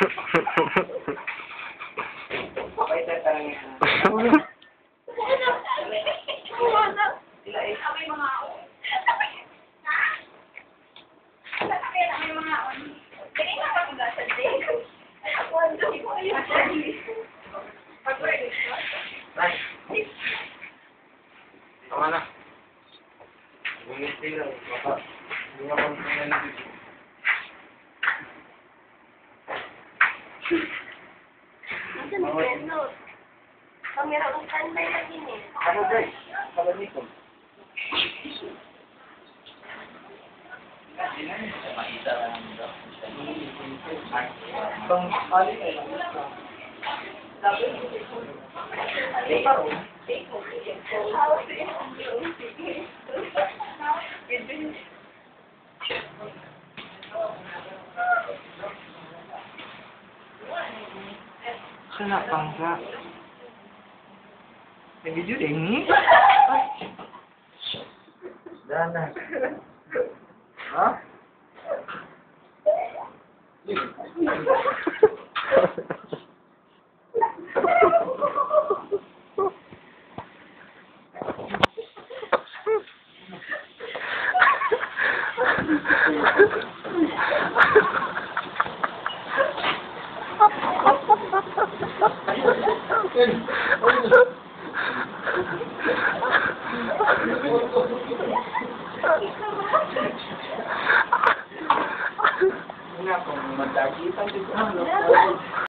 Okay, eh. Ay. Tama na. Bumit sila. Baka. Hindi ako nanalig. Kamera ng standby lagi ni. Ano guys? Sabi nito. Pang ali ay Saya nak bangga. Yang jujur deh ni. Dana. Ha? Ha? Nga kung magdagitan.